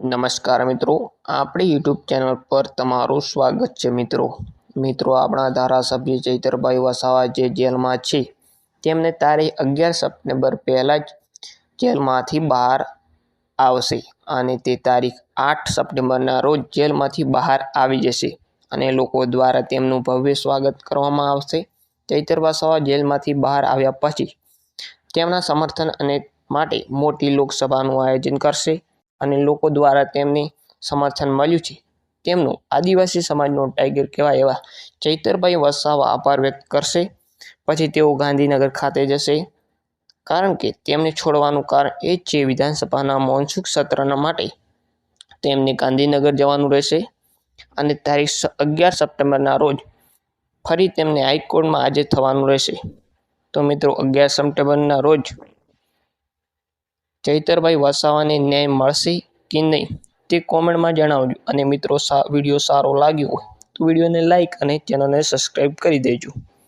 નમસ્કાર મિત્રો. આપણી યુટ્યુબ ચેનલ પર તમારું સ્વાગત છે મિત્રો. મિત્રો, આપણા ધારાસભ્ય ચૈતરભાઈ વસાવા જે જેલમાં છે, તેમને તારીખ અગિયાર સપ્ટેમ્બર પહેલાં જ જેલમાંથી બહાર આવશે અને તે તારીખ આઠ સપ્ટેમ્બરના રોજ જેલમાંથી બહાર આવી જશે અને લોકો દ્વારા તેમનું ભવ્ય સ્વાગત કરવામાં આવશે. ચૈતર વસાવા જેલમાંથી બહાર આવ્યા પછી તેમના સમર્થન અને માટે મોટી લોકસભાનું આયોજન કરશે. અને લોકો દ્વારા તેમને સમર્થન મળ્યું છે. તેમનું આદિવાસી સમાજનો ટાઈગર કહેવાય એવા ચૈતરભાઈ વસાવા આભાર વ્યક્ત કરશે. પછી તેઓ ગાંધીનગર ખાતે જશે. કારણ કે તેમને છોડવાનું કારણ એ જ છે વિધાનસભાના મોનસુખ સત્રના માટે. તેમને ગાંધીનગર જવાનું રહેશે. અને તારીખ અગિયાર સપ્ટેમ્બરના રોજ ફરી તેમને હાઈકોર્ટમાં આજે થવાનું રહેશે. તો મિત્રો, અગિયાર સપ્ટેમ્બરના રોજ ચૈતરભાઈ વસાવાને ન્યાય મળશે કે નહીં તે કોમેન્ટમાં જણાવજો. અને મિત્રો વીડિયો સારો લાગ્યો હોય તો વિડીયોને લાઇક અને ચેનલને સબસ્ક્રાઈબ કરી દેજો.